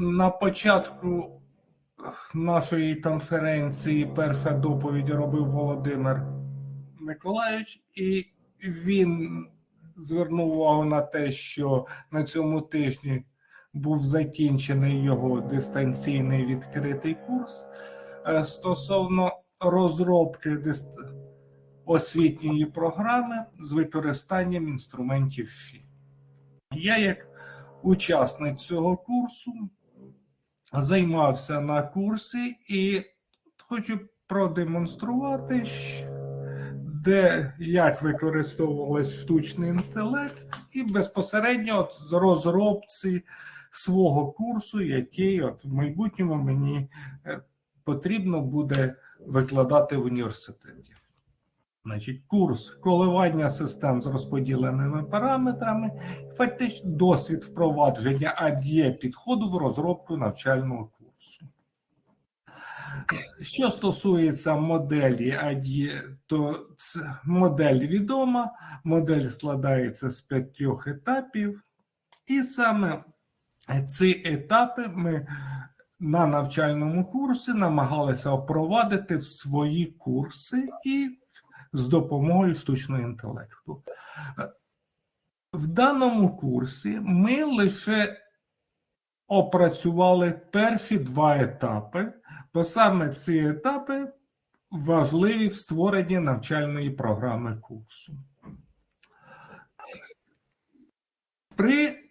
На початку нашої конференції перша доповідь робив Володимир Миколаївич, і він звернув увагу на те, що на цьому тижні був закінчений його дистанційний відкритий курс е, стосовно розробки освітньої програми з використанням інструментів ШІ. Я, як учасник цього курсу, займався на курсі і хочу продемонструвати, де як використовувався штучний інтелект, і безпосередньо от розробці свого курсу, який от в майбутньому мені е, потрібно буде викладати в університеті. Значить, курс коливання систем з розподіленими параметрами, фактично досвід впровадження АДЄ підходу в розробку навчального курсу. Що стосується моделі АДЄ, то модель відома, модель складається з п'ятьох етапів, і саме ці етапи ми на навчальному курсі намагалися впровадити в свої курси і з допомогою штучного інтелекту. В даному курсі ми лише опрацювали перші два етапи, бо саме ці етапи важливі в створенні навчальної програми курсу. При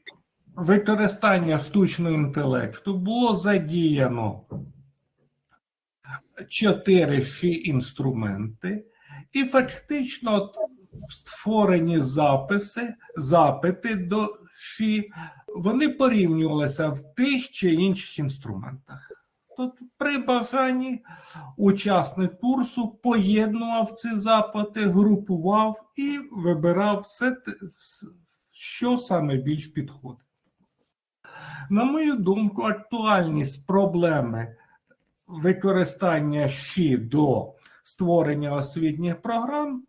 використанні штучного інтелекту було задіяно чотири ші інструменти, і фактично створені записи, запити до ШІ, вони порівнювалися в тих чи інших інструментах. Тобто, при бажанні учасник курсу поєднував ці запити, групував і вибирав все, що саме більш підходить. На мою думку, актуальність проблеми використання ЩІ до створення освітніх програм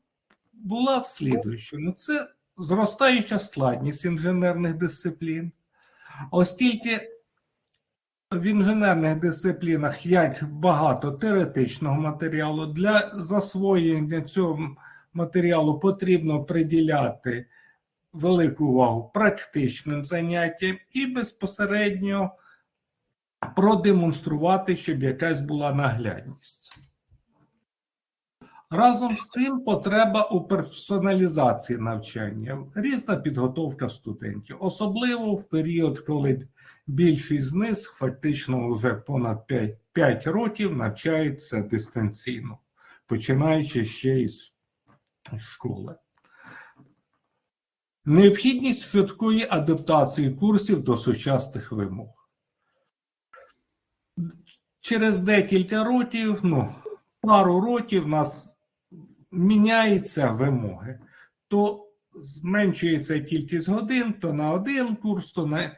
була в слідуючому. Це зростаюча складність інженерних дисциплін, оскільки в інженерних дисциплінах як багато теоретичного матеріалу, для засвоєння цього матеріалу потрібно приділяти велику увагу практичним заняттям і безпосередньо продемонструвати, щоб якась була наглядність. Разом з тим, потреба у персоналізації навчання, різна підготовка студентів, особливо в період, коли більшість з них фактично вже понад 5, 5 років навчаються дистанційно, починаючи ще із школи. Необхідність швидкої адаптації курсів до сучасних вимог. Через декілька років, ну, пару років нас міняються вимоги. То зменшується кількість годин, то на один курс, то на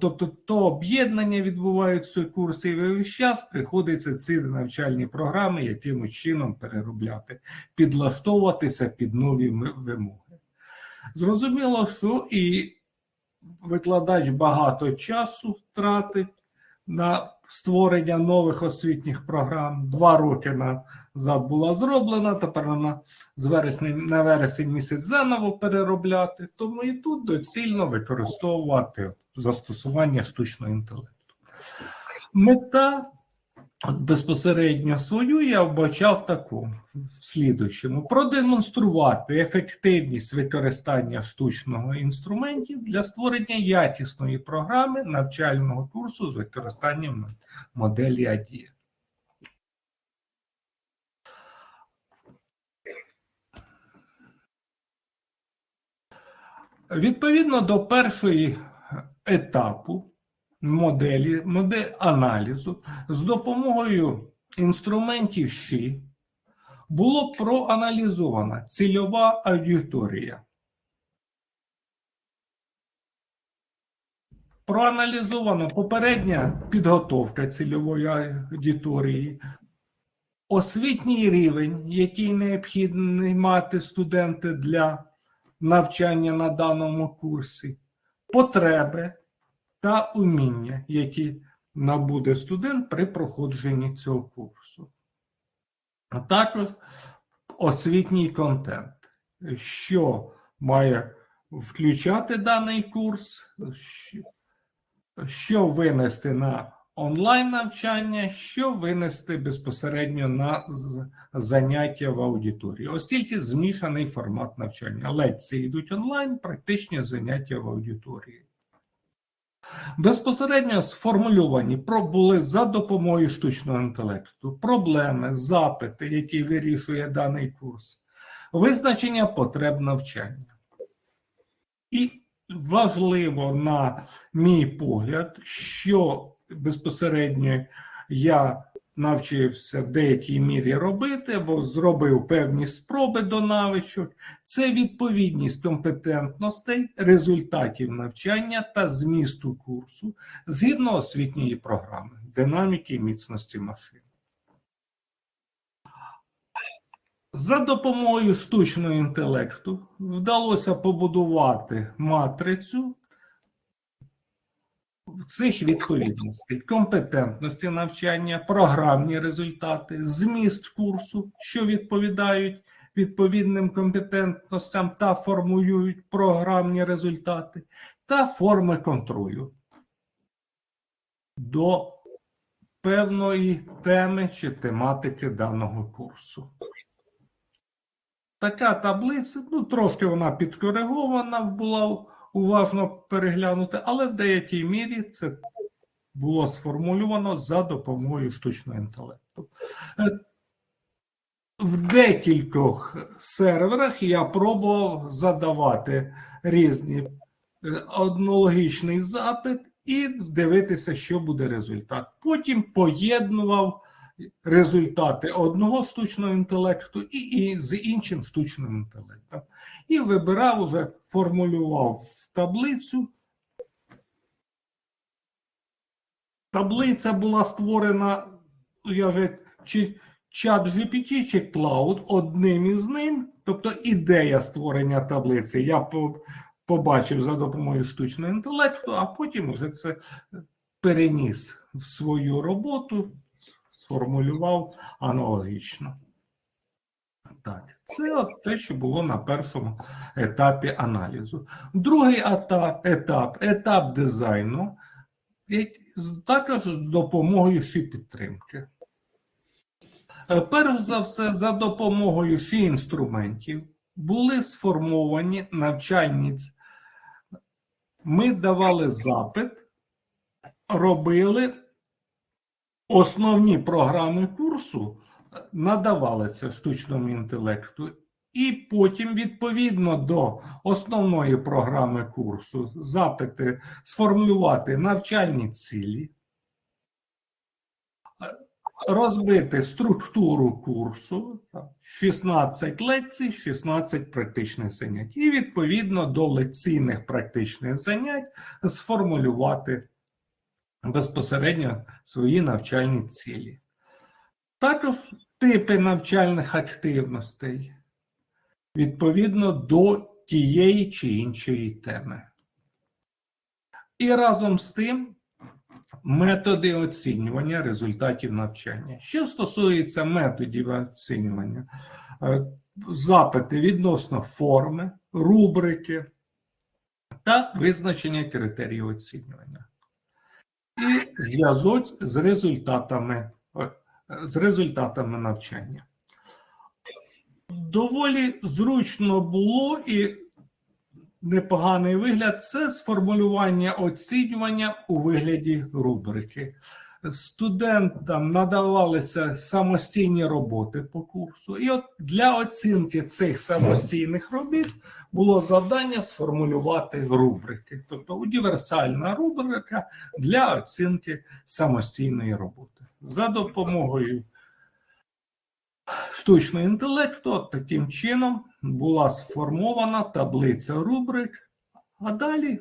тобто то об'єднання відбуваються курси, і весь час приходиться ці навчальні програми якимось чином переробляти, підлаштовуватися під нові вимоги. Зрозуміло, що і викладач багато часу тратить на створення нових освітніх програм. Два роки назад була зроблена, тепер вона з вересня на вересень місяць заново переробляти. Тому і тут доцільно використовувати застосування штучного інтелекту. Мета безпосередньо свою я вбачав таку в слідуючому: продемонструвати ефективність використання штучного інструментів для створення якісної програми навчального курсу з використанням моделі АДІ. Відповідно до першої етапу моделі, модель аналізу з допомогою інструментів ЩІ було проаналізована цільова аудиторія. Проаналізована попередня підготовка цільової аудиторії, освітній рівень, який необхідний мати студенти для навчання на даному курсі, потреби та уміння, які набуде студент при проходженні цього курсу. А також освітній контент, що має включати даний курс, що- винести на онлайн навчання, що винести безпосередньо на заняття в аудиторії, оскільки змішаний формат навчання. Лекції йдуть онлайн, практичні заняття в аудиторії. Безпосередньо сформульовані були за допомогою штучного інтелекту проблеми, запити, які вирішує даний курс, визначення потреб навчання. І важливо, на мій погляд, що безпосередньо я навчився в деякій мірі робити або зробив певні спроби до навичок, це відповідність компетентностей, результатів навчання та змісту курсу згідно освітньої програми, динаміки і міцності машин. За допомогою штучного інтелекту вдалося побудувати матрицю цих відповідностей: компетентності навчання, програмні результати, зміст курсу, що відповідають відповідним компетентностям та формують програмні результати, та форми контролю до певної теми чи тематики даного курсу. Така таблиця, ну трошки вона підкоригована була уважно переглянути, але в деякій мірі це було сформульовано за допомогою штучного інтелекту. Е, В декількох серверах я пробував задавати різні е, однологічний запит і дивитися, що буде результат. Потім поєднував результати одного штучного інтелекту і, і з іншим штучним інтелектом. І вибирав, вже формулював таблицю. Таблиця була створена, я вже чи чат GPT, чи Cloud, одним із ним. Тобто ідея створення таблиці я побачив за допомогою штучного інтелекту, а потім вже це переніс в свою роботу, сформулював аналогічно. Так, це от те, що було на першому етапі аналізу. Другий ета- етап етап дизайну, також з допомогою ще підтримки. Е, Перш за все, за допомогою ще інструментів були сформовані навчальні. Ми давали запит, робили основні програми курсу надавалися штучному інтелекту, і потім, відповідно до основної програми курсу, запити сформулювати навчальні цілі, розбити структуру курсу, 16 лекцій, 16 практичних занять, і відповідно до лекційних практичних занять сформулювати безпосередньо свої навчальні цілі. Також типи навчальних активностей відповідно до тієї чи іншої теми. І разом з тим методи оцінювання результатів навчання. Що стосується методів оцінювання, е, запити відносно форми, рубрики та визначення критеріїв оцінювання. І зв'язок з результатами е, з результатами навчання. Доволі зручно було і непоганий вигляд це сформулювання оцінювання у вигляді рубрики. Студентам надавалися самостійні роботи по курсу, і от для оцінки цих самостійних робіт було завдання сформулювати рубрики, тобто універсальна рубрика для оцінки самостійної роботи за допомогою штучного інтелекту. Таким чином була сформована таблиця рубрик. А далі,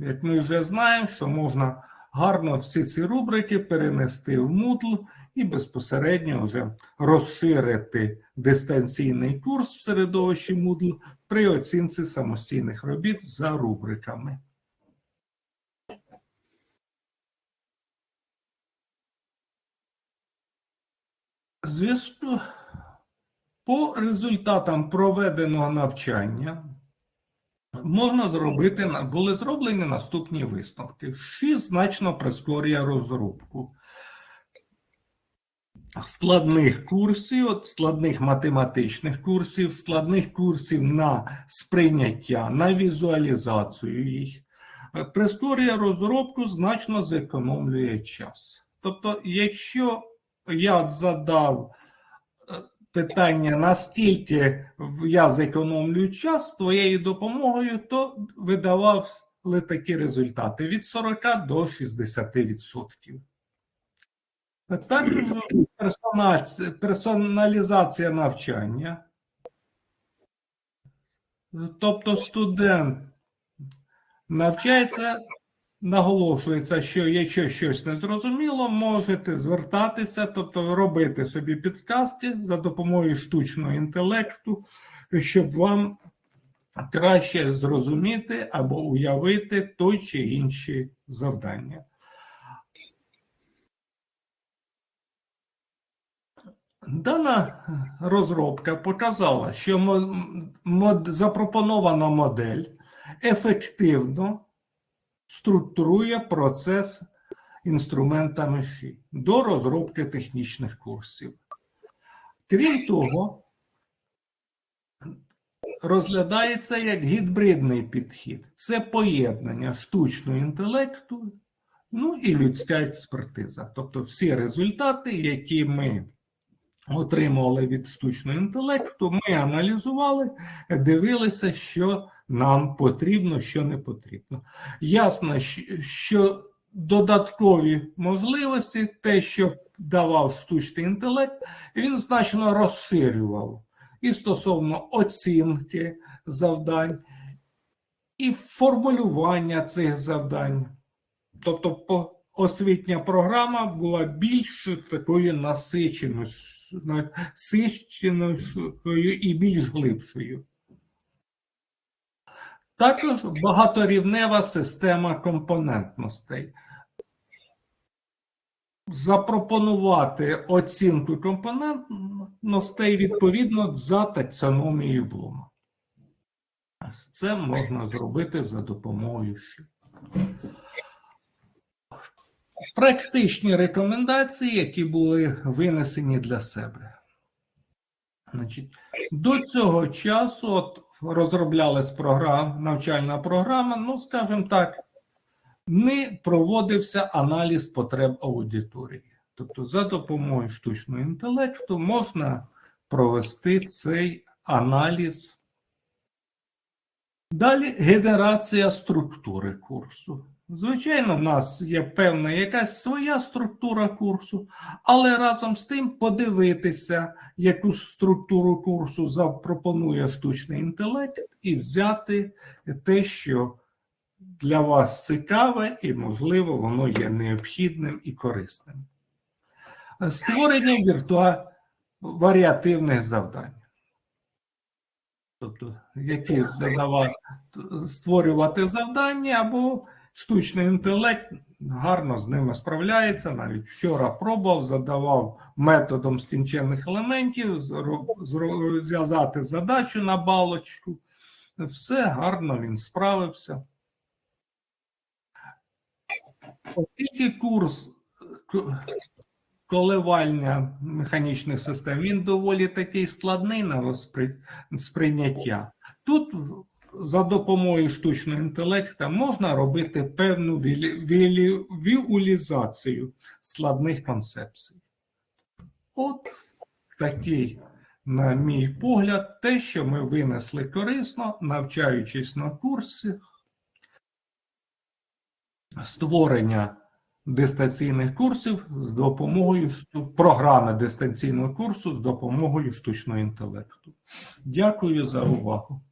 як ми вже знаємо, що можна гарно всі ці рубрики перенести в Moodle і безпосередньо вже розширити дистанційний курс в середовищі Moodle при оцінці самостійних робіт за рубриками. Звісно, по результатам проведеного навчання можна зробити були зроблені наступні висновки, що значно прискорює розробку складних курсів, складних математичних курсів, складних курсів на сприйняття, на візуалізацію їх. Е, Прискорює розробку, значно зекономлює час. Тобто, якщо я задав е, питання, наскільки я зекономлюю час з твоєю допомогою, то видавали такі результати від 40 до 60%. Також персоналізація навчання. Тобто студент навчається, наголошується, що якщо щось не зрозуміло, можете звертатися, тобто робити собі підказки за допомогою штучного інтелекту, щоб вам краще зрозуміти або уявити той чи інші завдання. Дана розробка показала, що запропонована модель ефективно структурує процес інструментами ШІ до розробки технічних курсів. Крім того, розглядається як гібридний підхід. Це поєднання штучного інтелекту, ну і людська експертиза. Тобто всі результати, які ми отримували від штучного інтелекту, ми аналізували, дивилися, що нам потрібно, що не потрібно. Ясно, що додаткові можливості, те, що давав штучний інтелект, він значно розширював і стосовно оцінки завдань, і формулювання цих завдань. Тобто, освітня програма була більш такою насиченою, насиченою і більш глибшою. Також багаторівнева система компонентностей. Запропонувати оцінку компонентностей відповідно за таксономією Блума. Це можна зробити за допомогою. Практичні рекомендації, які були винесені для себе. Значить, до цього часу от, розроблялась програма, навчальна програма, ну, скажімо так, не проводився аналіз потреб аудиторії. Тобто, за допомогою штучного інтелекту можна провести цей аналіз. Далі генерація структури курсу. Звичайно, в нас є певна якась своя структура курсу, але разом з тим подивитися, яку структуру курсу запропонує штучний інтелект, і взяти те, що для вас цікаве, і, можливо, воно є необхідним і корисним. Створення віртуа... варіативних завдань. Тобто, які задавати, створювати завдання або штучний інтелект гарно з ними справляється. Навіть вчора пробував, задавав методом скінченних елементів зв'язати задачу на балочку. Все гарно він справився. Оскільки курс коливання механічних систем він доволі такий складний на сприйняття. Тут за допомогою штучного інтелекту можна робити певну віулізацію складних концепцій. От такий, на мій погляд, те, що ми винесли корисно, навчаючись на курсі створення дистанційних курсів з допомогою програми дистанційного курсу з допомогою штучного інтелекту. Дякую за увагу.